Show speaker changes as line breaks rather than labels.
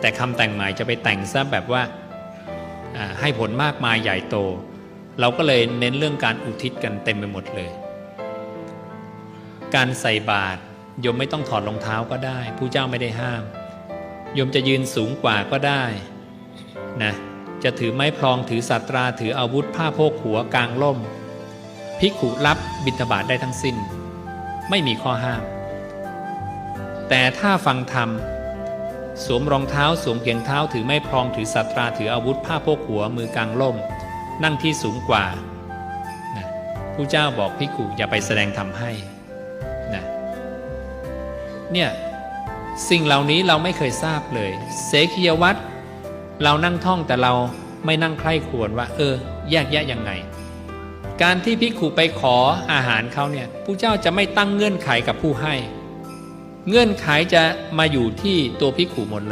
แต่คำแต่งใหม่จะไปแต่งซะแบบว่าอ่าให้ผลมากมายใหญ่โต เราก็เลยเน้นเรื่องการอุทิศกันเต็มไปหมดเลย การใส่บาตรโยมไม่ต้องถอดรองเท้าก็ได้ ผู้เจ้าไม่ได้ห้ามโยมจะยืนสูงกว่าก็ได้นะจะถือไม้พลองถือสัตราถืออาวุธผ้าโพกหัวกลางล่มภิกขุรับบิณฑบาตได้ทั้งสิ้น ไม่มีข้อห้าม แต่ถ้าฟังธรรม สวมรองเท้าสวมเพียงเท้าถือไม้พลองถือสัตราถืออาวุธผ้าโพกหัวมือกลางล่ม นั่งที่สูงกว่านะผู้เจ้าบอกภิกุอย่าไปแสดงธรรมให้นะเนี่ยสิ่งเหล่านี้เราไม่เคยทราบเลย เสขียวัตรเรานั่งท่องแต่เราไม่นั่งใคร่ควรว่า เออ แยกแยะยังไง การที่ภิกุไปขออาหารเขาเนี่ยผู้เจ้าจะไม่ตั้งเงื่อนไขกับผู้ให้ เงื่อนไขจะมาอยู่ที่ตัวพิกขุหมดเลย